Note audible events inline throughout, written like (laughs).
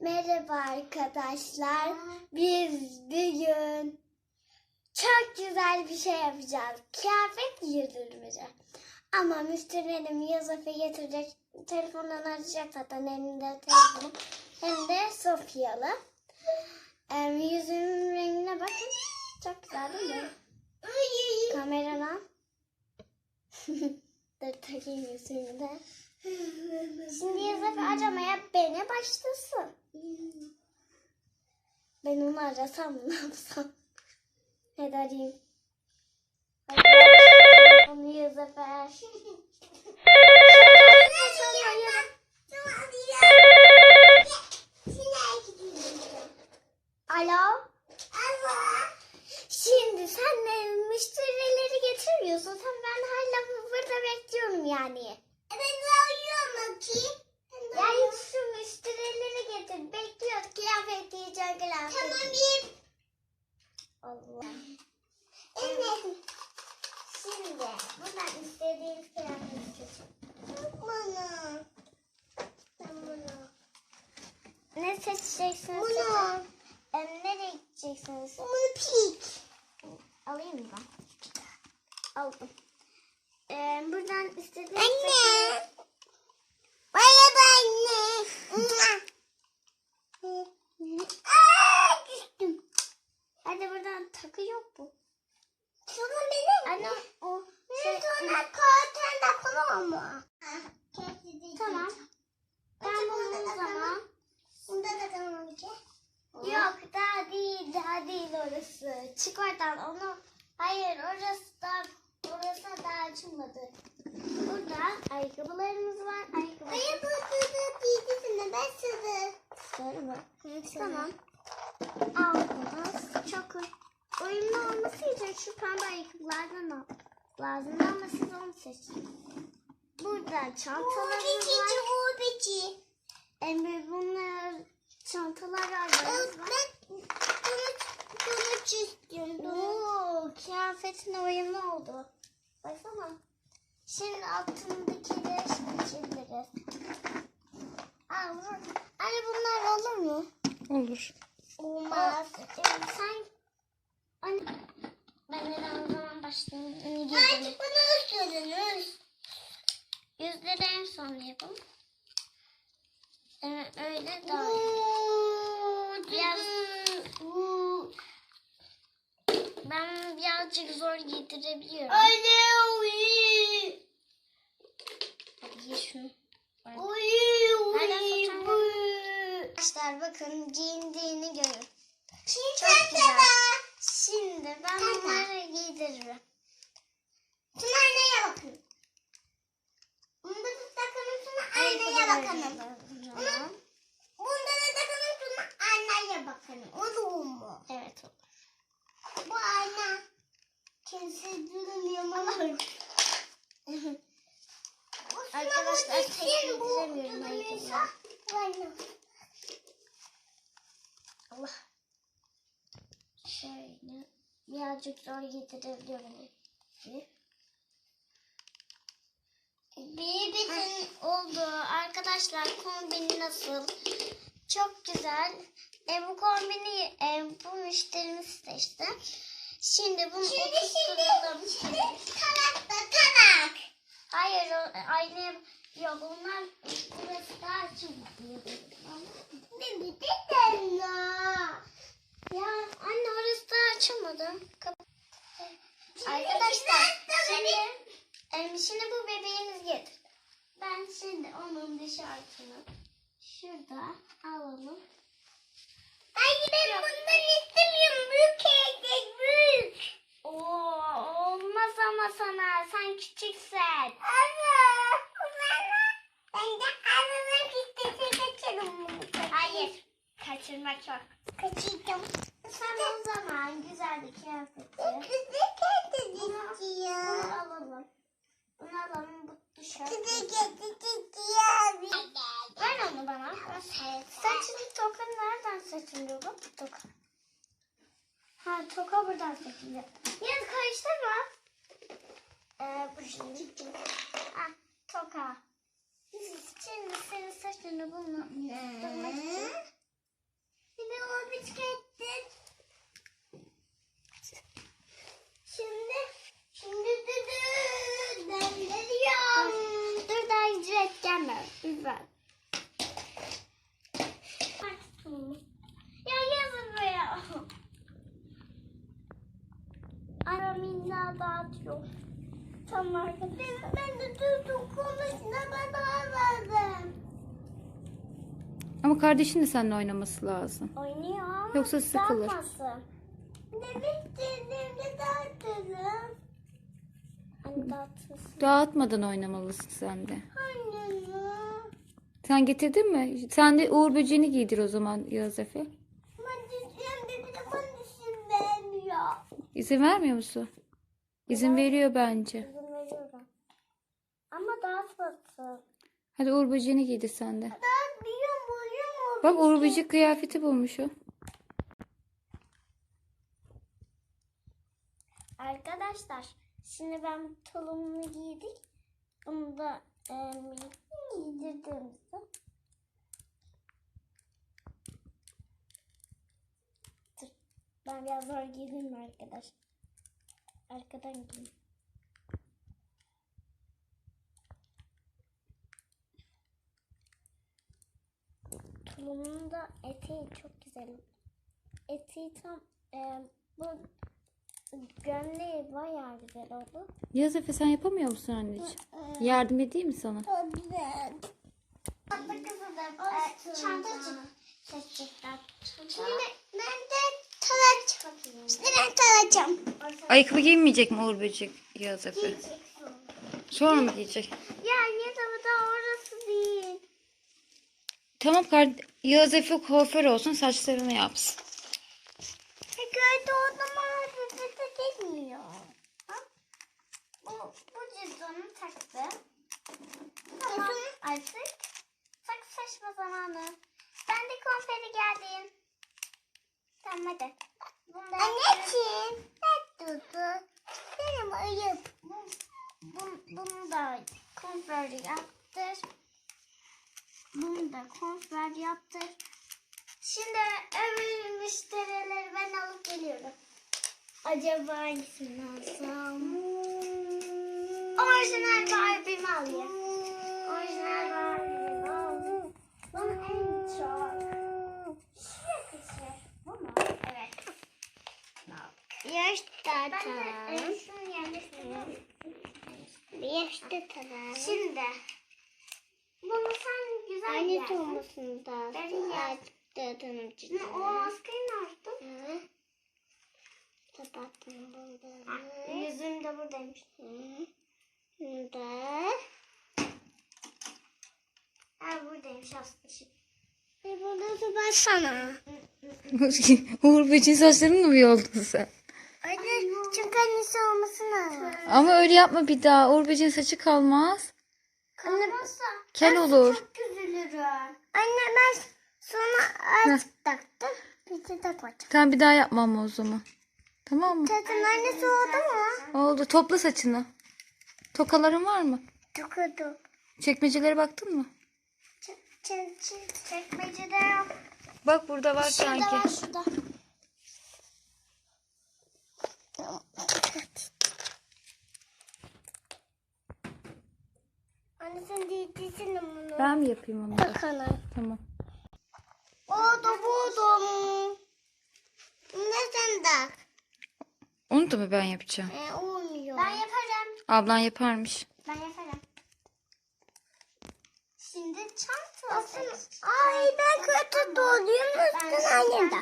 Merhaba arkadaşlar. Biz bugün çok güzel bir şey yapacağız. Kıyafet giydirmece. Ama müşterilerim Yusuf'u getirecek. Telefondan arayacak zaten elinde telefonu. Hem de Sofyalı. Ee, yüzümün rengine bakın. Çok güzel değil mi? Kamerana. (laughs) Dur takayım yüzümü de. Şimdi Yusuf aramaya beni başlasın. Ben onu arasam ne yapsam? (laughs) Hadi arayayım. Onu Yusuf'a. Alo. Şimdi sen de müşterileri getirmiyorsun. Sen ben hala burada bekliyorum yani. Ya hiç şu müşterileri getir. Bekliyoruz kıyafet diyeceğim kıyafet. Allah. Evet. Şimdi buradan istediğiniz kıyafeti seçin. Bunu. Bunu. Ne seçeceksiniz? Bunu. Em, nereye gideceksiniz? Bunu pik. Alayım mı ben? Aldım. Ee, buradan istediğiniz Anne. Merhaba anne. Aa, düştüm. Hadi buradan takı yok mu? Sonra benim. Anne o şey... Ne sonra kağıttan da kolum mu? Tamam. Ben bunu o zaman... Bunda da tamam ki. Yok daha değil daha değil orası. Çık oradan onu. Hayır orası da orası daha açılmadı. Burada ayakkabılarımız var. Ayakkabı. Sızı bilgisinde ben sızı. Doğru mu? Tamam. Aldınız. Çok uyumlu olması için şu pembe ayakkabılardan al. Lazım ama siz onu seçin. Burada çantalarımız var. bu bici. Emre bunlar çantalar var. Ben bunu bunu istiyorum. Kıyafetin uyumlu oldu. Baksana. Şimdi altındakileri seçebiliriz. Aa, vur. Anne bunlar olur mu? Olur. Olmaz. Ee, sen... Anne... Ben neden o zaman başlayayım? Artık bunu ısırınız. Yüzleri en son yapalım. Evet öyle daha iyi. Biraz... Ben birazcık zor giydirebiliyorum. Anne uyu. Giy şunu. Uyu uyu. Arkadaşlar bakın giyindiğini görün. Şimdi Çok güzel. Şimdi ben bunları giydiririm. Şimdi anneye bakın. Bunda da takalım sonra anneye bakalım. Bunda da takalım sonra anneye bakalım. Olur mu? Evet. Bu anne. Kimse durmuyor. Arkadaşlar tek giydiremiyorum ayakkabıları. Anne. Allah. Şöyle. Birazcık zor giydirebiliyorum. Bir. Bütün oldu. Arkadaşlar kombin nasıl? Çok güzel. E, bu kombini e, bu müşterimiz seçti. Şimdi bunu Şimdi oturtturalım. şimdi şimdi tarak da tarak. Hayır o, aynaya yok onlar burası daha açılmadı. Ne bir de ya. Anne orası daha açılmadı. Kap- Arkadaşlar şimdi em, şimdi bu bebeğimiz getir. Ben şimdi onun tişörtünü şurada alalım. Ay ben bundan istemiyorum. Büyük erkek büyük. Oo olmaz ama sana sen küçüksen. Bana. Ben de aramak istese kaçırım bunu. Hayır kaçırmak yok. Kaçırdım. Sen o zaman güzel bir kıyafeti. Kendi Bunu istiyor. alalım. Onu alalım bu dışarı. Ver onu bana. Evet. Saçını toka nereden saçılıyor bu? Toka. Ha toka buradan saçılıyor. Yaz karıştırma. Ee, bu şimdi. Ha toka. Şimdi senin saçını ee? bulmak için. Bir de onu bir tükettin. Şimdi, şimdi düdüm ben biliyorum. Dur daha ücret gelmez. Lütfen. Ya yazın buraya. Araminla dağıtıyor. Tamam arkadaşlar. Ben de durdum konuşma ben ağladım. Ama kardeşin de seninle oynaması lazım. Oynuyor ama Yoksa sıkılır. Yapmasın. Ne bitirdiğimde daha Dağıtmasın. Dağıtmadan oynamalısın sen de. Anne ya. Sen getirdin mi? Sen de Uğur böceğini giydir o zaman Yağız Efe. İzin vermiyor. Musun? İzin veriyor bence. İzin veriyorum. Ama dağıtmasın. Hadi Uğur böceğini giydir sen de. Dağıtmıyor mu? Bak Uğur böcek kıyafeti bulmuş o. Arkadaşlar şimdi ben tulumunu giydik. Onu da e, giydirdiğimizde Dur, ben biraz zor giydim arkadaş? Arkadan giyeyim. Tulumun da eteği çok güzel. Eteği tam e, bu gömleği bayağı güzel oldu. Yağız Efe sen yapamıyor musun anneciğim? Yardım edeyim mi sana? Evet. Tatlı kızı da e, çantacı seçecekler. Şimdi ben de talacağım. Şimdi ben talacağım. Ayakkabı giymeyecek mi Uğur böcek Yağız Efe? Sonra mı giyecek? Ya niye tabii da orası değil. Tamam kard Yağız Efe kuaför olsun saçlarını yapsın. Köyde o zaman bize gitmiyor. Ha? Bu, bu cüzdanı taktı. Tamam artık. Tak saçma zamanı. Ben de konferi geldim. Tamam hadi. Anneciğim. Ne durdu? Benim ayıp. Bunu, bunu da konfer yaptır. Bunu da konfer yaptır. Şimdi öbür müşterileri ben alıp geliyorum. Acaba hangisini alsam? Orijinal Barbie'mi alayım. Orijinal Barbie'mi alayım. Bana en çok şu yakışır. Bu mu? Evet. Ben de tatalım. en şunu yerleştireyim. Yaş tatalım. Şimdi bunu sen güzel Aynı yersin. tombasını da. Ben yer. Tatalım Ne, o maskeyi ne yaptın? Hı. Kapattım. Ha, Yüzüğüm de buradaymış. Hı. Bunu da. Ha buradaymış aslında. E bunu da ben sana. (laughs) Uğur böceğin saçlarını mı yoldun sen? Anne çünkü annesi olması lazım. Ama öyle yapma bir daha. Uğur böceğin saçı kalmaz. Kalmazsa Kel olur. çok üzülürüm. Anne ben sonra az taktım. Bir de takmadım. Tamam bir daha yapmam o zaman. Tamam mı? Zaten annesi oldu mu? Oldu. Topla saçını. Tokaların var mı? Tukuduk. Çekmecelere baktın mı? Çık çık. Çekmecede. Bak burada var Şurada sanki. var şurada. Anne sen değilsin bunu. Ben mi yapayım onu da? Bakalım. Tamam. Oldu buldum. Ne sen tak? Onu da mı ben yapacağım? E, olmuyor. Ben yaparım. Ablan yaparmış. Ben yaparım. Şimdi çanta seç. Ay ben Ben Nasıl annem de?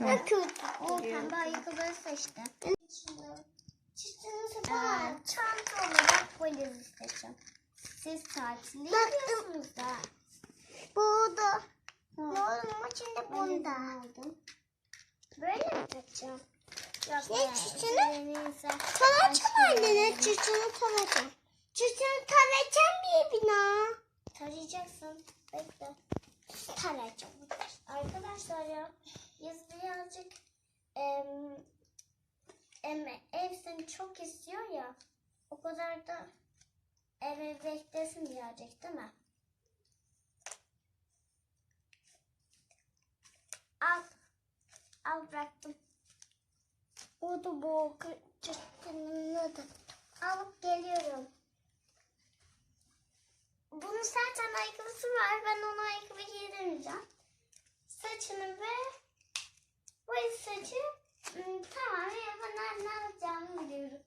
Ben kötü O pembe ayakkabıları seçti. Çanta olarak. Siz tatilde gidiyorsunuz da. Burada. Ne olur içinde bunda. Böyle mi? Yok Ne çiçeğini? başka annene. Çiçeğini talacağım. Çiçeğini talacağım bir bina. Tarayacaksın. Bekle. Tarayacağım. Arkadaşlar ya biz birazcık em, em, ev seni çok istiyor ya. O kadar da eve beklesin birazcık değil mi? Al. Al bıraktım. O da bu çiçeğini de. Alıp geliyorum. Bunun zaten ayakkabısı var. Ben ona ayakkabı giydirmeyeceğim. Saçını ve bu saçı ım, tamam ya ben ne yapacağımı biliyorum.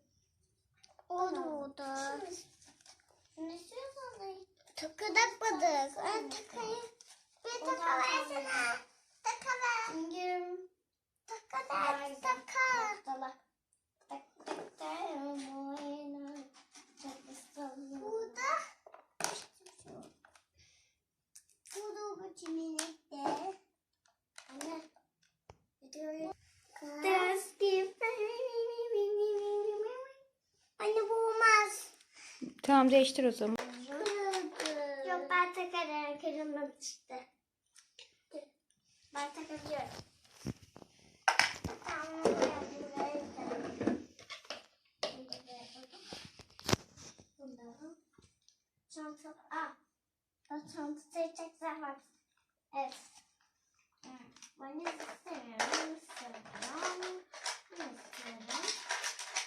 Tamam değiştir o zaman. Kırıldı. Yok ben takarım. Kırılmadı işte. Ben takabiliyorum. Tamam, buraya koyalım. Bunu da buraya koydum. Bunu da al. Çanta. Aa. O çanta seçecekler var. Evet. Hmm, Ben ne istemiyorum. İstemiyorum. Ne istiyorum?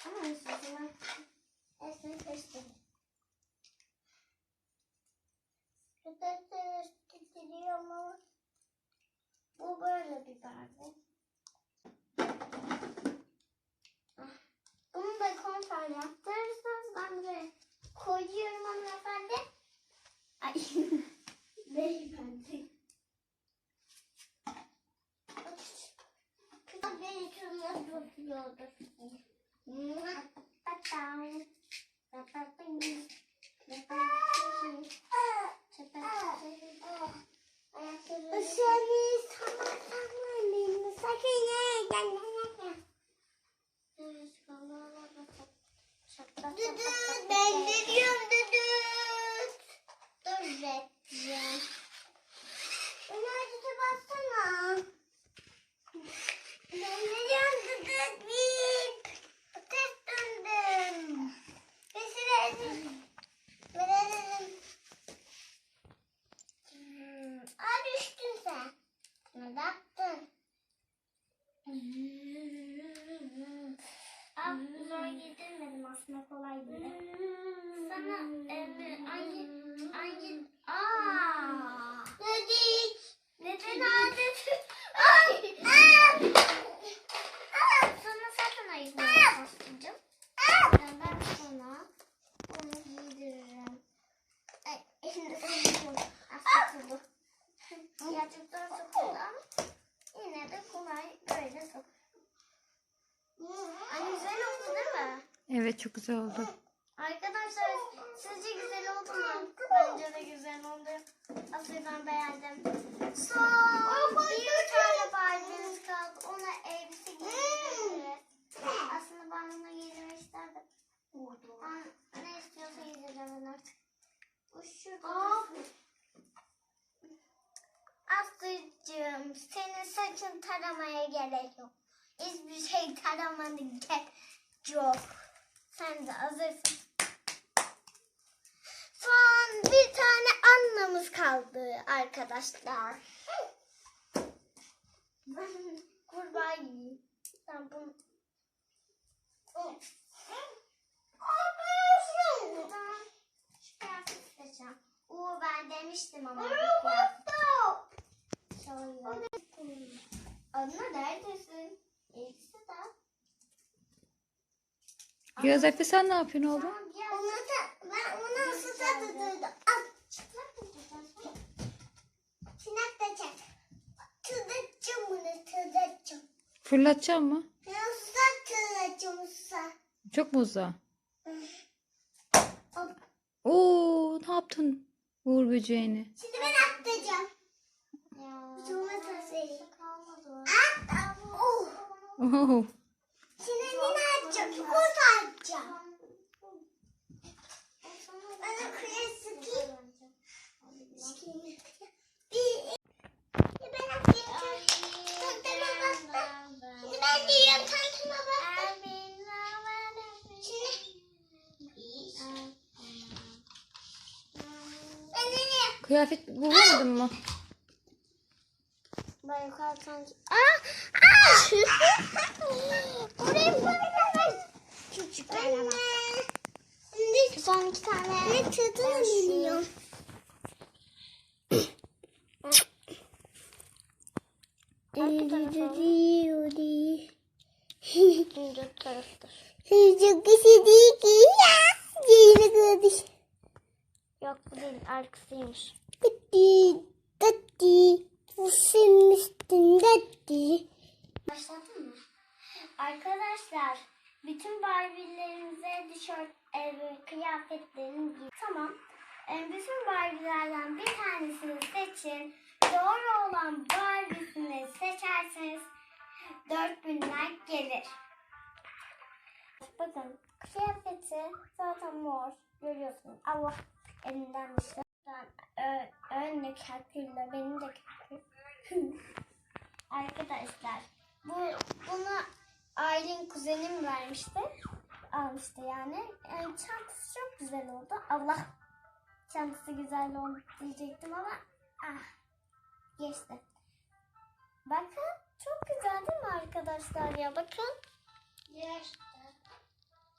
Ama istiyorum. Esme karıştırdım. Şurada titriyor mu? Bu böyle bir. Ah, Bunu da konfer yaptırırsanız ben buraya koyuyorum hanımefendi. Ay. (laughs) Beyefendi. Kızım beni şuna tutuyordur. Tatam. Tatam. Seni sana. Sakın yerden Düdüt ben de diyorum düdüt. Dur Redciğim. Beni acıtı bassana. Ben de diyorum düdüt bip. Ters döndüm. Verelim. Verelim. Hmm. Aa düştün sen. Ne yaptın? Ah, zor yedirmedim aslında kolay değil. Sana e, hangi hangi aa Düdüt. neden adet ay sana zaten ayırmadım aslında. Ben sana bunu giydiririm. Ay şimdi sıkıldı. Ah sıkıldı. Gerçekten sıkıldı ama yine de kolay böyle sok. Ay güzel oldu değil mi? Evet çok güzel oldu. Arkadaşlar sizce güzel oldu mu? Bence de güzel oldu. Aslında ben beğendim. Son bir tane Barbie'miz kaldı. Ona elbise giydiririz. Aslında ben bunu giydirmek isterdim. Ben ne istiyorsa giydireceğim ben artık. Bu şurada. Aslıcığım senin saçın taramaya gerek yok. Hiçbir şey taramanı gerek yok. Sen de hazırsın. Son bir tane anlamız kaldı arkadaşlar. (laughs) Kurbağa yiyeyim. Ben bunu... Seçeceğim. Oo ben demiştim ama bu kıyafet. Şöyle. Anne neredesin? Elbise de. Efe sen ne yapıyorsun oğlum? Onu da, ben onu ısıta tutuyordum. Al. Çıplak mı tutacaksın? Çınak da. Tuzatacağım bunu tuzatacağım. Fırlatacağım mı? Usta tuzatacağım usta. Çok mu uzağa? Oo ne yaptın Uğur böceğini? Şimdi ben atlayacağım. Ya. Sonra tasarayım. Kalmadı. At. Oh. Oo. Ben de kıyas sıkayım. Sıkayım. Bir. Şimdi ben atlayayım. Tantama bastım. Şimdi ben diyorum tantama bastım. Şimdi. Ben nereye? Kıyafet bulamadın mı? Ben yukarı sanki... Aa! Aa! (laughs) Buraya koyalım. Küçük Anne. Şimdi Son iki tane. ne tadını biliyorum. Üçüncü taraftır. Çok kişi değil ki ya. Yeni kardeş. Yok bu değil. Arkasıymış. Dati, dati. Bu senin üstün dati. Başladın mı? Arkadaşlar bütün Barbie'lerinize tişört, e, kıyafetlerini giy. Tamam. E, bütün Barbie'lerden bir tanesini seçin. Doğru olan Barbie'sini seçerseniz 4000 like gelir. Bakın kıyafeti zaten mor. görüyorsunuz. Allah elinden düştü. Ben ö- önle kalkülle benim de. (laughs) Arkadaşlar bu bunu Aylin kuzenim vermişti. Almıştı yani. yani. Çantası çok güzel oldu. Allah çantası güzel oldu diyecektim ama ah geçti. Bakın çok güzel değil mi arkadaşlar ya bakın. Geçti.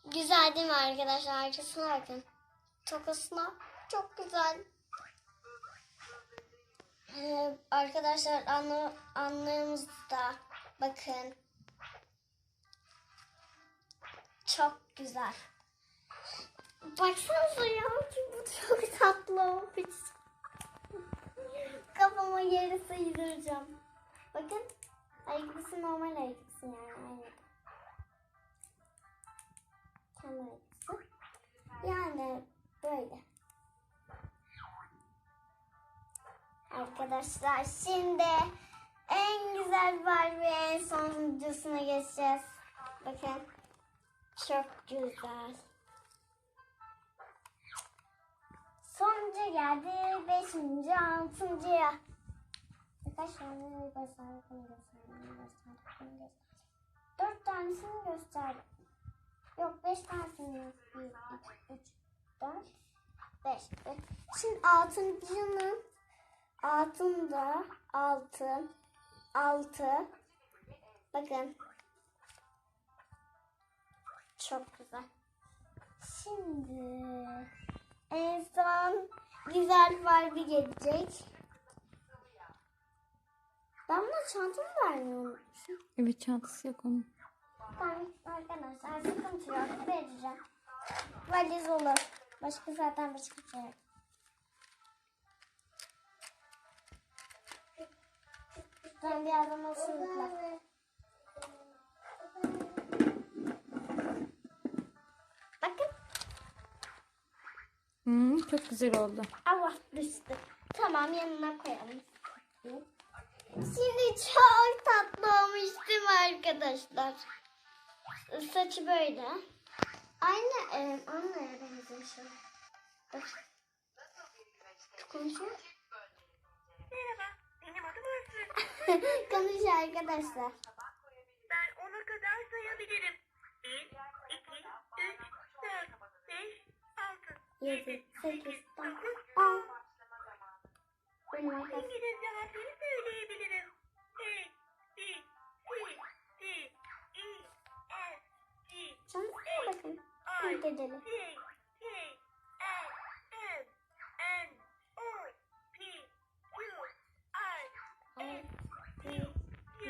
Güzel değil mi arkadaşlar? Arkasına bakın. Tokasına çok güzel. Ee, arkadaşlar anla, anlarımızda bakın. Çok güzel. Baksanıza ya bu çok tatlı olmuş. Kafama yeri sıyıracağım. Bakın. Ayakkabısı normal ayakkabısı yani. Aynı. Kendi ayakkabısı. Yani böyle. Arkadaşlar şimdi en güzel Barbie en son videosuna geçeceğiz. Bakın. Çok güzel. Sonuncu geldi. Beşinci, altıncıya. Birkaç tane gösterdim, gösterdim, gösterdim, gösterdim. Dört tanesini gösterdim. Yok beş tanesini. Bir, iki, üç, dört, beş. Şimdi altıncının altında altın, altı. Bakın. Çok güzel. Şimdi en son güzel Barbie gelecek. Ben buna çantamı vermiyorum. Evet çantası yok onun. Tamam arkadaşlar sıkıntı yok vereceğim. Valiz olur. Başka zaten başka bir şey yok. Ben bir adam Hmm, çok güzel oldu. Allah düştü. Tamam yanına koyalım. Şimdi çok tatlı olmuş değil mi arkadaşlar? Saçı böyle. Aynı e, Anna'ya benziyor şöyle. Bak. Konuşuyor. Merhaba, benim adım Özgür. (laughs) Konuşuyor arkadaşlar. Ben ona kadar sayabilirim. 7, 8, 9, 9, 10. Benim arkadaşlar. İngilizce harfleri söyleyebilirim. A, B, C, D, F, G, Çantasına bakın. Bir dedelim. J, K, L, M, N, O, P, Q, R, S, T,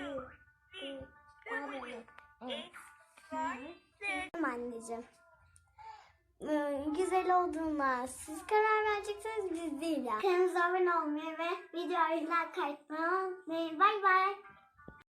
U, V, W, X, Y, Z. Tamam anneciğim. Ee, Güzel olduğuna siz karar vereceksiniz biz değil. Kanalımıza abone olmayı ve videoyu like atmayı unutmayın. Bay bay.